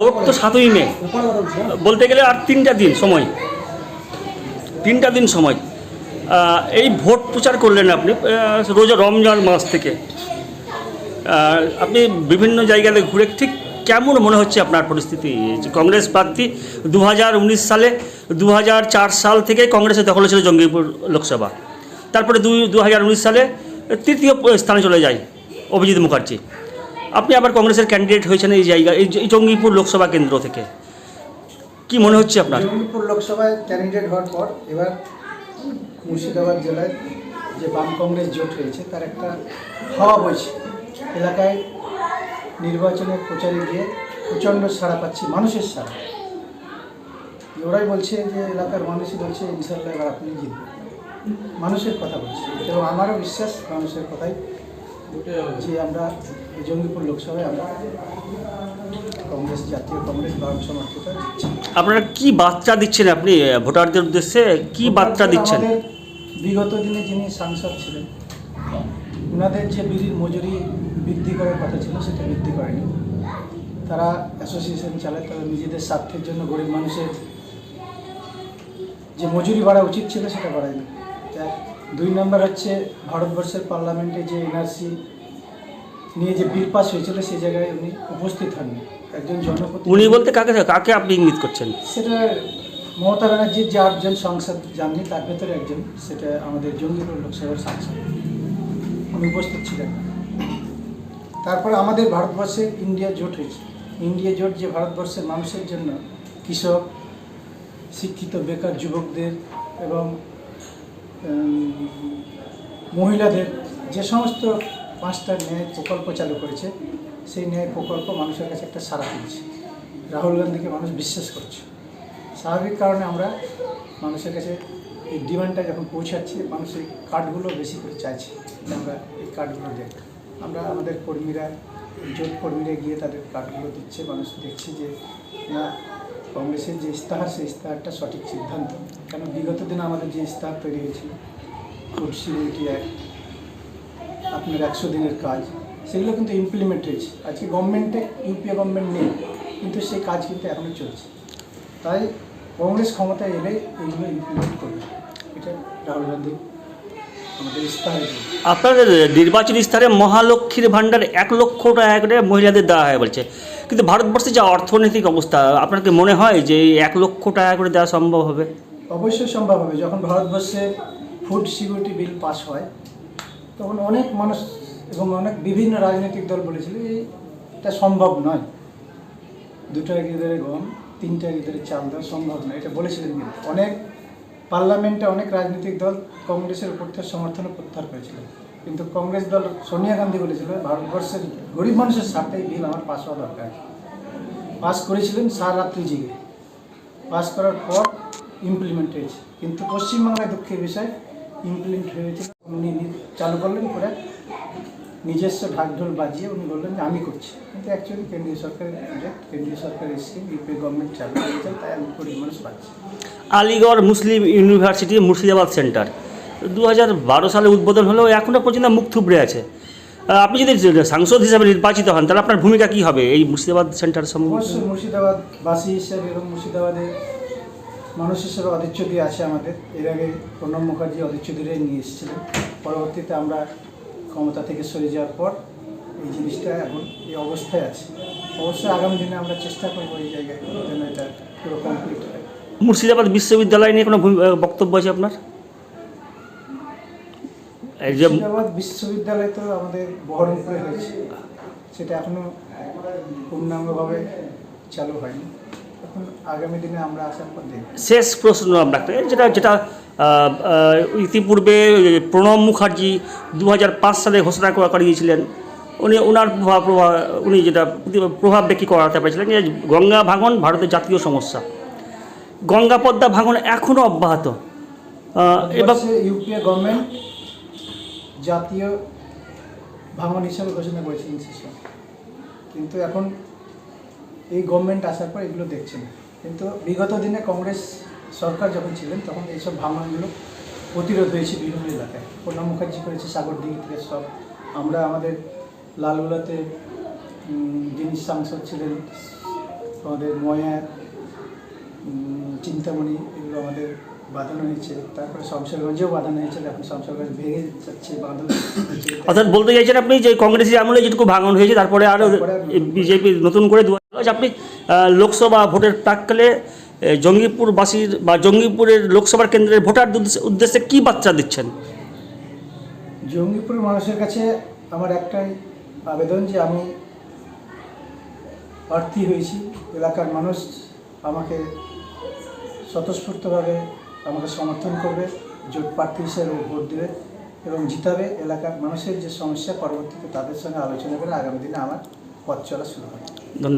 Vote তো সাতই মে। বলতে গেলে আর তিনটা দিন সময়। তিনটা দিন সময়। এই ভোট প্রচার করলেন আপনি রোজা রমজান মাস থেকে। আপনি বিভিন্ন জায়গাতে ঘুরে ঠিক কেমন মনে হচ্ছে আপনার পরিস্থিতি? কংগ্রেস প্রার্থী দু হাজার উনিশ সালে দু হাজার চার সাল থেকে কংগ্রেসের দখল ছিল জঙ্গিপুর লোকসভা। তারপরে দুই দু সালে তৃতীয় স্থানে চলে যায় অভিজিৎ মুখার্জি। আপনি আবার কংগ্রেসের ক্যান্ডিডেট হয়েছেন এই জায়গা, এই জঙ্গিপুর লোকসভা কেন্দ্র থেকে। কি মনে হচ্ছে আপনার? জঙ্গিপুর লোকসভায় ক্যান্ডিডেট হওয়ার পর এবার মুর্শিদাবাদ জেলায় যে বাম কংগ্রেস জোট হয়েছে, তার একটা হাওয়া বইছে। এলাকায় নির্বাচনের প্রচারে গিয়ে প্রচণ্ড সাড়া পাচ্ছি, মানুষের সাড়া। ওরাই বলছে যে এলাকার মানুষই বলছে ইনশাল্লাহ এবার আপনি জিতবেন। মানুষের কথা বলছে। এবং আমারও বিশ্বাস, মানুষের কথাই যে আমরা জঙ্গিপুর লোকসভায় আমরা কংগ্রেস জাতীয় কংগ্রেস বাম সমর্থিত আপনারা কি বার্তা দিচ্ছেন আপনি ভোটারদের উদ্দেশ্যে? কি বার্তা দিচ্ছেন? বিগত দিনে যিনি সাংসদ ছিলেন ওনাদের যে বিড়ির মজুরি বৃদ্ধি করার কথা ছিল সেটা বৃদ্ধি করেনি। তারা অ্যাসোসিয়েশন চালায় তারা নিজেদের স্বার্থের জন্য গরিব মানুষের যে মজুরি বাড়া উচিত ছিল সেটা বাড়ায়নি। দুই নম্বর হচ্ছে ভারতবর্ষের পার্লামেন্টে যে এনআরসি নিয়ে যে বিল পাস হয়েছিল সেই জায়গায় উনি উপস্থিত হননি একজন জনপ্রতিনিধি। উনি বলতে কাকে কাকে আপনি ইঙ্গিত করছেন? সেটা মমতা ব্যানার্জির যে আটজন সংসদ যাননি তার ভেতরে একজন সেটা আমাদের জঙ্গিপুর লোকসভার সাংসদ। উনি উপস্থিত ছিলেন। তারপরে আমাদের ভারতবর্ষে ইন্ডিয়া জোট হয়েছে। ইন্ডিয়া জোট যে ভারতবর্ষের মানুষের জন্য কৃষক শিক্ষিত বেকার যুবকদের এবং মহিলাদের যে সমস্ত পাঁচটা ন্যায় প্রকল্প চালু করেছে, সেই ন্যায় প্রকল্প মানুষের কাছে একটা সাড়া পেয়েছে। রাহুল গান্ধীকে মানুষ বিশ্বাস করছে। স্বাভাবিক কারণে আমরা মানুষের কাছে এই ডিমান্ডটা যখন পৌঁছাচ্ছে, মানুষ এই কার্ডগুলো বেশি করে চাইছে আমরা এই কার্ডগুলো দেখ আমরা আমাদের কর্মীরা, জোট কর্মীরা গিয়ে তাদের কার্ডগুলো দিচ্ছে, মানুষ দেখছে যে, না কংগ্রেসের যে ইস্তাহার, সেই ইস্তাহারটা সঠিক সিদ্ধান্ত। কেন বিগত দিনে আমাদের যে ইস্তাহার তৈরি হয়েছিল ফুড সিকিউরিটি অ্যাক্ট আপনার একশো দিনের কাজ, সেগুলো কিন্তু ইমপ্লিমেন্ট হয়েছে। আজকে গভর্নমেন্টে ইউপিএ গভর্নমেন্ট নেই, কিন্তু সেই কাজ কিন্তু এখনও চলছে। তাই কংগ্রেস ক্ষমতায় এলে এইগুলো ইমপ্লিমেন্ট করবে। এটা রাহুল গান্ধী। আপনাদের নির্বাচনী স্তরে মহালক্ষ্মীর ভাণ্ডার এক লক্ষ টাকা করে মহিলাদের দেওয়া হয় বলছে। কিন্তু ভারতবর্ষে যে অর্থনৈতিক অবস্থা আপনার কি মনে হয় যে এই এক লক্ষ টাকা করে দেওয়া সম্ভব হবে? অবশ্যই সম্ভব হবে। যখন ভারতবর্ষে ফুড সিকিউরিটি বিল পাস হয় তখন অনেক মানুষ এবং অনেক বিভিন্ন রাজনৈতিক দল বলেছিল এটা সম্ভব নয়। দুটো গিদারে গম তিনটা গিদারে চাল দেওয়া সম্ভব নয়। এটা বলেছিলেন কিন্তু। অনেক পার্লামেন্টে অনেক রাজনৈতিক দল কংগ্রেসের থেকে সমর্থনে প্রত্যাহার করেছিল। কিন্তু কংগ্রেস দল সোনিয়া গান্ধী বলেছিল, ভারতবর্ষের গরিব মানুষের স্বার্থে এই বিল আমার পাস হওয়া দরকার। পাস করেছিলেন সারাত্রি রাত্রি জিগে। পাস করার পর ইমপ্লিমেন্ট হয়েছে। কিন্তু পশ্চিমবাংলায় দুঃখের বিষয় ইমপ্লিমেন্ট হয়েছে চালু করলেন, করে নিজস্ব ঢাকঢোল বাজিয়ে উনি বললেন যে আমি করছি। কিন্তু অ্যাকচুয়ালি কেন্দ্রীয় সরকারের প্রজেক্ট কেন্দ্রীয় সরকারের স্কিম ইউপি গভর্নমেন্ট চালু করেছে তাই আমি মানুষ পাচ্ছি। Aligarh Muslim University Murshidabad centre. দু বারো সালে উদ্বোধন হলেও এখনও পর্যন্ত মুখ থুবড়ে আছে। আপনি যদি সাংসদ হিসাবে নির্বাচিত হন তাহলে আপনার ভূমিকা কী হবে এই মুর্শিদাবাদ সেন্টার সম্বন্ধে অবশ্যই মুর্শিদাবাদ বাসী হিসেবে এবং মুর্শিদাবাদের মানুষ হিসেবে অধিচ্যুতি আছে আমাদের। এর আগে প্রণব মুখার্জি অধিচ্যুতিরাই নিয়ে এসেছিলেন। পরবর্তীতে আমরা ক্ষমতা থেকে সরে যাওয়ার পর এই জিনিসটা এখন এই অবস্থায় আছে। অবশ্যই আগামী দিনে আমরা চেষ্টা করব এই জায়গায় যেন এটা পুরো কমপ্লিট হয়। মুর্শিদাবাদ বিশ্ববিদ্যালয় নিয়ে কোনো বক্তব্য আছে আপনার? মুর্শিদাবাদ বিশ্ববিদ্যালয় তো আমাদের বহরমপুরে হয়েছে। সেটা এখনও পূর্ণাঙ্গভাবে চালু হয়নি। এখন আগামী দিনে আমরা আসার পর দেখব। শেষ প্রশ্ন আপনাকে যেটা যেটা ইতিপূর্বে প্রণব মুখার্জি দু হাজার পাঁচ সালে ঘোষণা করা করিয়েছিলেন উনি ওনার প্রভাব প্রভাব উনি যেটা প্রভাব ব্যক্তি করাতে পেরেছিলেন যে গঙ্গা ভাঙন ভারতের জাতীয় সমস্যা। গঙ্গা পদ্মা ভাঙন এখনও অব্যাহত। আহ, এবং ইউপিএ গভর্নমেন্ট জাতীয় ভাঙন হিসাবে ঘোষণা করেছিলেন কিন্তু এখন এই গভর্নমেন্ট আসার পর এগুলো দেখছে না। কিন্তু বিগত দিনে কংগ্রেস সরকার যখন ছিলেন তখন এইসব ভাঙনগুলো প্রতিরোধ হয়েছে বিভিন্ন এলাকায়। প্রণব মুখার্জি করেছে সাগরদিঘি থেকে সব। আমরা আমাদের লালগোলাতে যিনি সাংসদ ছিলেন আমাদের ময়ার চিন্তামণি এগুলো আমাদের বাঁধানো হয়েছে। তারপরে শমশেরগঞ্জেও বাঁধানো হয়েছে এখন শমশেরগঞ্জ ভেঙে যাচ্ছে বাঁধন। অর্থাৎ বলতে চাইছেন আপনি যে কংগ্রেসের আমলে যেটুকু ভাঙন হয়েছে তারপরে আরও বিজেপি নতুন করে দু আপনি লোকসভা ভোটের প্রাককালে জঙ্গিপুরবাসীর বা জঙ্গিপুরের লোকসভার কেন্দ্রের ভোটার উদ্দেশ্যে কী বার্তা দিচ্ছেন? জঙ্গিপুরের মানুষের কাছে আমার একটাই আবেদন যে আমি প্রার্থী হয়েছি। এলাকার মানুষ আমাকে স্বতঃস্ফূর্তভাবে আমাকে সমর্থন করবে জোট প্রার্থী হিসেবে ভোট দেবে এবং জিতাবে। এলাকার মানুষের যে সমস্যা পরবর্তীতে তাদের সঙ্গে আলোচনা করে আগামী দিনে আমার পথ চলা শুরু হবে। ধন্যবাদ।